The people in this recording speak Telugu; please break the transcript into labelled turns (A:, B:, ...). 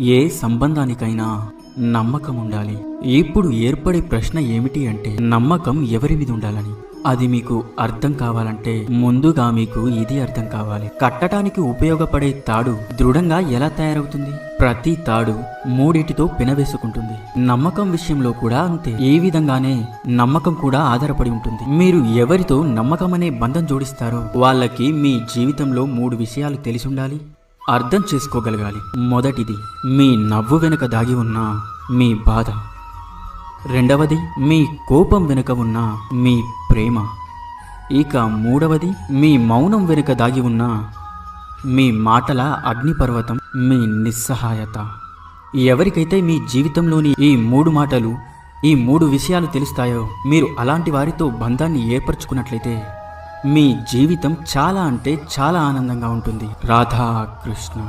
A: ఏ సంబంధానికైనా నమ్మకం ఉండాలి ఇప్పుడు ఏర్పడే ప్రశ్న ఏమిటి అంటే నమ్మకం ఎవరి మీద ఉండాలని. అది మీకు అర్థం కావాలంటే ముందుగా మీకు ఇది అర్థం కావాలి. కట్టడానికి ఉపయోగపడే తాడు దృఢంగా ఎలా తయారవుతుంది? ప్రతి తాడు మూడిటితో పినవేసుకుంటుంది. నమ్మకం విషయంలో కూడా అంతే. ఈ విధంగానే నమ్మకం కూడా ఆధారపడి ఉంటుంది. మీరు ఎవరితో నమ్మకం అనే బంధం జోడిస్తారో వాళ్ళకి మీ జీవితంలో మూడు విషయాలు తెలిసి ఉండాలి. అర్థం చేసుకోగలగాలి. మొదటిది మీ నవ్వు వెనుక దాగి ఉన్న మీ బాధ. రెండవది మీ కోపం వెనుక ఉన్న మీ ప్రేమ. ఇక మూడవది మీ మౌనం వెనుక దాగి ఉన్న మీ మాటల అగ్నిపర్వతం మీ నిస్సహాయత. ఎవరికైతే మీ జీవితంలోని ఈ మూడు మాటలు ఈ మూడు విషయాలు తెలుస్తాయో మీరు అలాంటి వారితో బంధాన్ని ఏర్పరచుకున్నట్లయితే మీ జీవితం చాలా అంటే చాలా ఆనందంగా ఉంటుంది. రాధా కృష్ణ